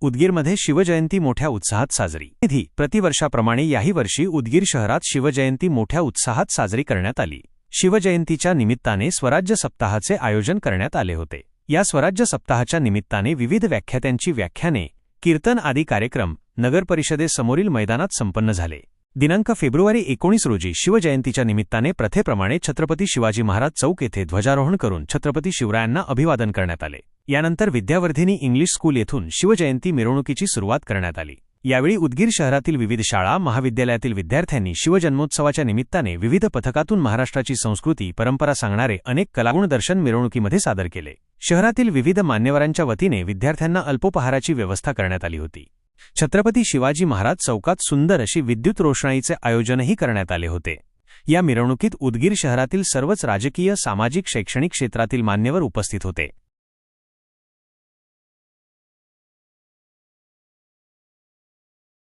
उदगीरमध्ये शिवजयंती मोठ्या उत्साहात साजरी. निधी. प्रतिवर्षाप्रमाणे याही वर्षी उदगीर शहरात शिवजयंती मोठ्या उत्साहात साजरी करण्यात आली. शिवजयंतीच्या निमित्ताने स्वराज्य सप्ताहाचे आयोजन करण्यात आले होते. या स्वराज्य सप्ताहाच्या निमित्ताने विविध व्याख्यात्यांची व्याख्याने कीर्तन आदी कार्यक्रम नगरपरिषदेसमोरील मैदानात संपन्न झाले. दिनांक फेब्रुवारी एकोणीस रोजी शिवजयंतीच्या निमित्ताने प्रथेप्रमाणे छत्रपती शिवाजी महाराज चौक येथे ध्वजारोहण करून छत्रपती शिवरायांना अभिवादन करण्यात आले. यानंतर विद्यावर्धिनी इंग्लिश स्कूल येथून शिवजयंती मिरवणुकीची सुरुवात करण्यात आली. यावेळी उदगीर शहरातील विविध शाळा महाविद्यालयातील विद्यार्थ्यांनी शिवजन्मोत्सवाच्या निमित्ताने विविध पथकातून महाराष्ट्राची संस्कृती परंपरा सांगणारे अनेक कलागुण दर्शन मिरवणुकीमध्ये सादर केले. शहरातील विविध मान्यवरांच्या वतीने विद्यार्थ्यांना अल्पोपहाराची व्यवस्था करण्यात आली होती. छत्रपती शिवाजी महाराज चौकात सुंदर अशी विद्युत रोषणाईचे आयोजनही करण्यात आले होते. या मिरवणुकीत उदगीर शहरातील सर्वच राजकीय सामाजिक शैक्षणिक क्षेत्रातील मान्यवर उपस्थित होते.